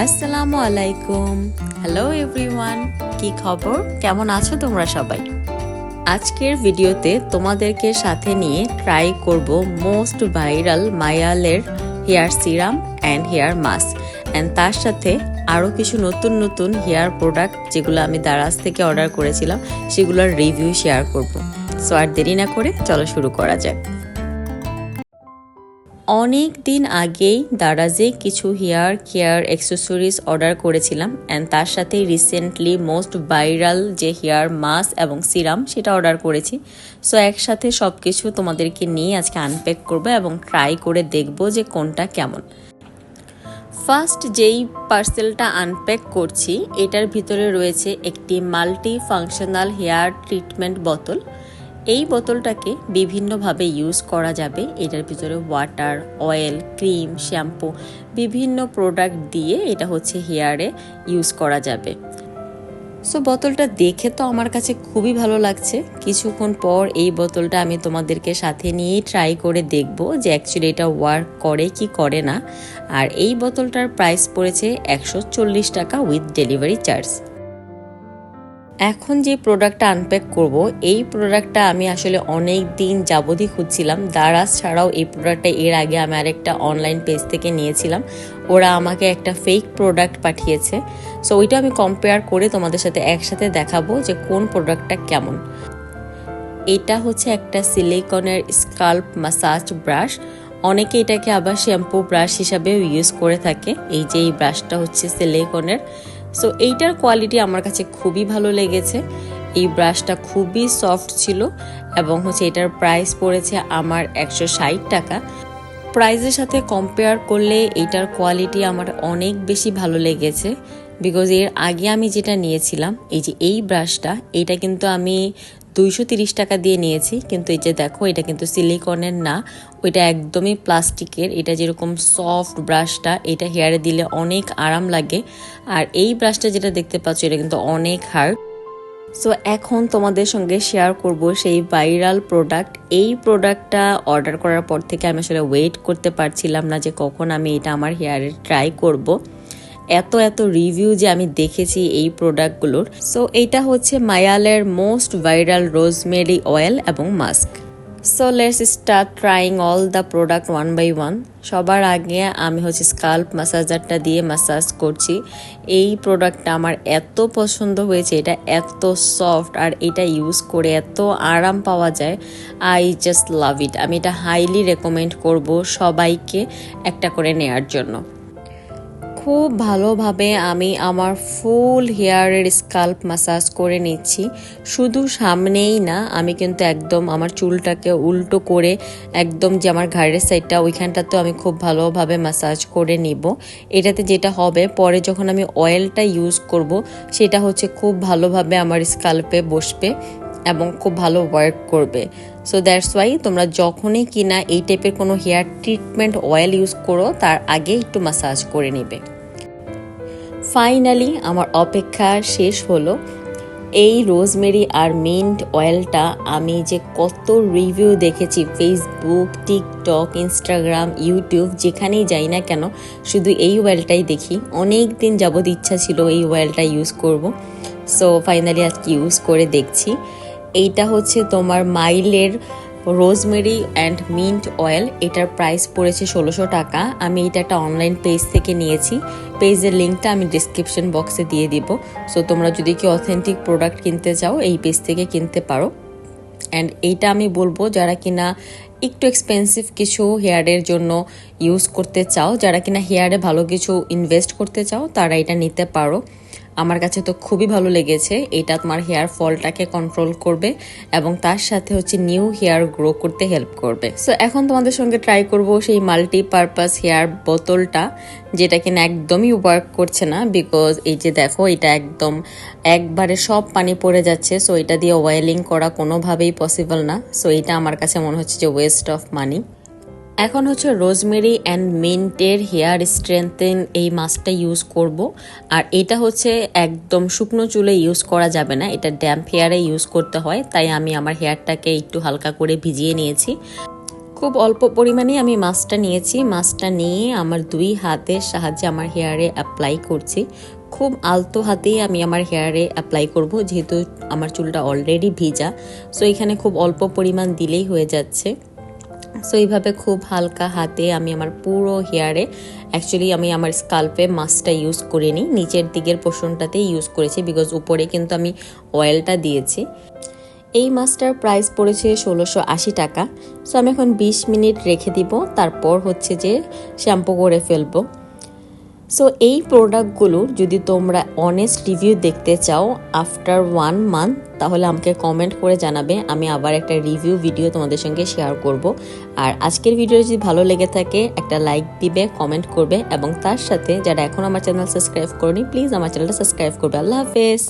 আসসালামু আলাইকুম hello everyone কি খবর? কেমন আছো তোমরা সবাই? আজকের ভিডিওতে তোমাদেরকে সাথে নিয়ে ট্রাই করব most viral মায়ালের hair serum and hair mask and তার সাথে আরও কিছু নতুন নতুন হেয়ার প্রোডাক্ট যেগুলো আমি দারাজ থেকে অর্ডার করেছিলাম, সেগুলোর রিভিউ শেয়ার করব। সো আর দেরি না করে চলো শুরু করা যাক। অনেক দিন আগেই দারাজে কিছু হেয়ার কেয়ার অ্যাক্সেসরিজ অর্ডার করেছিলাম অ্যান্ড তার সাথে রিসেন্টলি মোস্ট ভাইরাল যে হেয়ার মাস্ক এবং সিরাম সেটা অর্ডার করেছি। সো একসাথে সব কিছু তোমাদেরকে নিয়ে আজকে আনপ্যাক করব এবং ট্রাই করে দেখব যে কোনটা কেমন। ফার্স্ট যেই পার্সেলটা আনপ্যাক করছি, এটার ভিতরে রয়েছে একটি মাল্টি ফাংশনাল হেয়ার ট্রিটমেন্ট বোতল এই বোতলটাকে বিভিন্নভাবে ইউজ করা যাবে। এটার ভিতরে ওয়াটার, অয়েল, ক্রিম, শ্যাম্পু বিভিন্ন প্রোডাক্ট দিয়ে এটা হচ্ছে হেয়ারে ইউজ করা যাবে। সো বোতলটা দেখে তো আমার কাছে খুবই ভালো লাগছে। কিছুক্ষণ পর এই বোতলটা আমি তোমাদেরকে সাথে নিয়েই ট্রাই করে দেখব যে অ্যাকচুয়ালি এটা ওয়ার্ক করে কি করে না। আর এই বোতলটার প্রাইস পড়েছে একশো চল্লিশ টাকা উইথ ডেলিভারি চার্জ এখন যে প্রোডাক্টটা আনপ্যাক করব, এই প্রোডাক্টটা আমি আসলে অনেক দিন যাবতই খুঁজছিলাম। দারাজ ছাড়াও এই প্রোডাক্টটা এর আগে আমি আরেকটা অনলাইন পেজ থেকে নিয়েছিলাম। ওরা আমাকে একটা ফেক প্রোডাক্ট পাঠিয়েছে। সো ওইটা আমি কম্পেয়ার করে তোমাদের সাথে একসাথে দেখাবো যে কোন প্রোডাক্টটা কেমন। এটা হচ্ছে একটা সিলিকনের স্কাল্প মাসাজ ব্রাশ অনেকে এটাকে আবার শ্যাম্পু ব্রাশ হিসাবেও ইউজ করে থাকে। এই যে এই ব্রাশটা হচ্ছে সিলিকনের সো এইটার কোয়ালিটি আমার কাছে খুবই ভালো লেগেছে। এই ব্রাশটা খুবই সফট ছিল এবং হচ্ছে এটার প্রাইস পড়েছে আমার একশো ষাট টাকা। প্রাইজের সাথে কম্পেয়ার করলে এইটার কোয়ালিটি আমার অনেক বেশি ভালো লেগেছে। বিকজ এর আগে আমি যেটা নিয়েছিলাম, এই যে এই ব্রাশটা এটা কিন্তু আমি দুইশো তিরিশ টাকা দিয়ে নিয়েছি, কিন্তু এই যে দেখো, এটা কিন্তু সিলিকনের না, ওইটা একদমই প্লাস্টিকের, এটা যেরকম সফট ব্রাশটা, এটা হেয়ারে দিলে অনেক আরাম লাগে। আর এই ব্রাশটা যেটা দেখতে পাচ্ছ, এটা কিন্তু অনেক হার্ড। সো এখন তোমাদের সঙ্গে শেয়ার করব সেই ভাইরাল প্রোডাক্ট। এই প্রোডাক্টটা অর্ডার করার পর থেকে আমি আসলে ওয়েট করতে পারছিলাম না যে কখন আমি এটা আমার হেয়ারে ট্রাই করব। এত এত রিভিউ যে আমি দেখেছি এই প্রোডাক্টগুলোর সো এইটা হচ্ছে মায়ালের মোস্ট ভাইরাল রোজমেরি অয়েল এবং mask so let's start trying all the product one by one সবার আগে আমি হচ্ছে স্কাল্প মাসাজারটা দিয়ে মাসাজ করছি। এই প্রোডাক্টটা আমার এত পছন্দ হয়েছে, এটা এত সফট আর এটা ইউজ করে এত আরাম পাওয়া যায়। আই জাস্ট লাভ ইট আমি এটা হাইলি রেকমেন্ড করব সবাইকে একটা করে নেয়ার জন্য। খুব ভালোভাবে আমি আমার ফুল হেয়ারের স্কাল্প মাসাজ করে নিচ্ছি। শুধু সামনেই না, আমি কিন্তু একদম আমার চুলটাকে উল্টো করে একদম যে আমার ঘাড়ের সাইডটা ওইখানটাতেও আমি খুব ভালোভাবে মাসাজ করে নিব। এটাতে যেটা হবে, পরে যখন আমি অয়েলটা ইউজ করব, সেটা হচ্ছে খুব ভালোভাবে আমার স্কাল্পে বসবে এবং খুব ভালো ওয়ার্ক করবে। সো দ্যাটস ওয়াই তোমরা যখনই কিনা এই টাইপের কোনো হেয়ার ট্রিটমেন্ট অয়েল ইউজ করো, তার আগে একটু মাসাজ করে নেবে। ফাইনালি আমার অপেক্ষা শেষ হলো। এই রোজমেরি আর মিন্ট অয়েলটা আমি যে কত রিভিউ দেখেছি ফেসবুক টিকটক ইনস্টাগ্রাম ইউটিউব যেখানেই যাই না কেন, শুধু এই অয়েলটাই দেখি। অনেক দিন যাবৎ ইচ্ছা ছিল এই অয়েলটা ইউজ করব। সো ফাইনালি আজকে ইউজ করে দেখছি। এইটা হচ্ছে তোমার মাইলের রোজমেরি অ্যান্ড মিন্ট অয়েল, এটার প্রাইস পড়েছে ষোলোশো টাকা। আমি এটা একটা অনলাইন পেজ থেকে নিয়েছি। পেজের লিঙ্কটা আমি ডিসক্রিপশন বক্সে দিয়ে দিব। সো তোমরা যদি কি অথেন্টিক প্রোডাক্ট কিনতে চাও, এই পেজ থেকে কিনতে পারো। অ্যান্ড এইটা আমি বলব, যারা কিনা একটু এক্সপেন্সিভ কিছু হেয়ারের জন্য ইউজ করতে চাও, যারা কিনা হেয়ারে ভালো কিছু ইনভেস্ট করতে চাও, তারা এটা নিতে পারো। আমার কাছে তো খুবই ভালো লেগেছে। এটা তোমার হেয়ার ফলটাকে কন্ট্রোল করবে এবং তার সাথে হচ্ছে নিউ হেয়ার গ্রো করতে হেল্প করবে। সো এখন তোমাদের সঙ্গে ট্রাই করব সেই মাল্টি পারপাস হেয়ার বোতলটা, যেটা কিনা একদমই ওয়ার্ক করছে না বিকজ এই যে দেখো, এটা একদম একবারে সব পানি পড়ে যাচ্ছে। সো এটা দিয়ে ওয়েলিং করা কোনোভাবেই পসিবল না। সো এটা আমার কাছে মনে হচ্ছে যে ওয়েস্ট অফ মানি এখন হচ্ছে রোজমেরি অ্যান্ড মিন্টের হেয়ার স্ট্রেংথেন এই মাস্কটা ইউজ করব। আর এটা হচ্ছে একদম শুকনো চুলে ইউজ করা যাবে না, এটা ড্যাম্প হেয়ারে ইউজ করতে হয়, তাই আমি আমার হেয়ারটাকে একটু হালকা করে ভিজিয়ে নিয়েছি। খুব অল্প পরিমাণে আমি মাছটা নিয়েছি মাছটা নিয়ে আমার দুই হাতের সাহায্যে আমার হেয়ারে অ্যাপ্লাই করছি। খুব আলতো হাতেই আমি আমার হেয়ারে অ্যাপ্লাই করব, যেহেতু আমার চুলটা অলরেডি ভিজা, সো এখানে খুব অল্প পরিমাণ দিলেই হয়ে যাচ্ছে। সো এইভাবে খুব হালকা হাতে আমি আমার পুরো হেয়ারে অ্যাকচুয়ালি আমি আমার স্কাল্পে মাস্কটা ইউজ করিনি। নিচের দিকের পোষণটাতেই ইউজ করেছি বিকজ উপরে কিন্তু আমি অয়েলটা দিয়েছি। এই মাছটার প্রাইস পড়েছে ষোলোশো আশি টাকা। সো আমি এখন বিশ মিনিট রেখে দিব। তারপর হচ্ছে যে শ্যাম্পু করে ফেলব। সো এই প্রোডাক্টগুলো যদি তোমরা অনেস্ট রিভিউ দেখতে চাও আফটার ওয়ান মান্থ তাহলে আমাকে কমেন্ট করে জানাবে। আমি আবার একটা রিভিউ ভিডিও তোমাদের সঙ্গে শেয়ার করব। আর আজকের ভিডিও যদি ভালো লেগে থাকে, একটা লাইক দিবে কমেন্ট করবে এবং তার সাথে যারা এখন আমার চ্যানেল সাবস্ক্রাইব করনি প্লিজ আমার চ্যানেলটা সাবস্ক্রাইব করবে। আল্লাহ হাফেজ!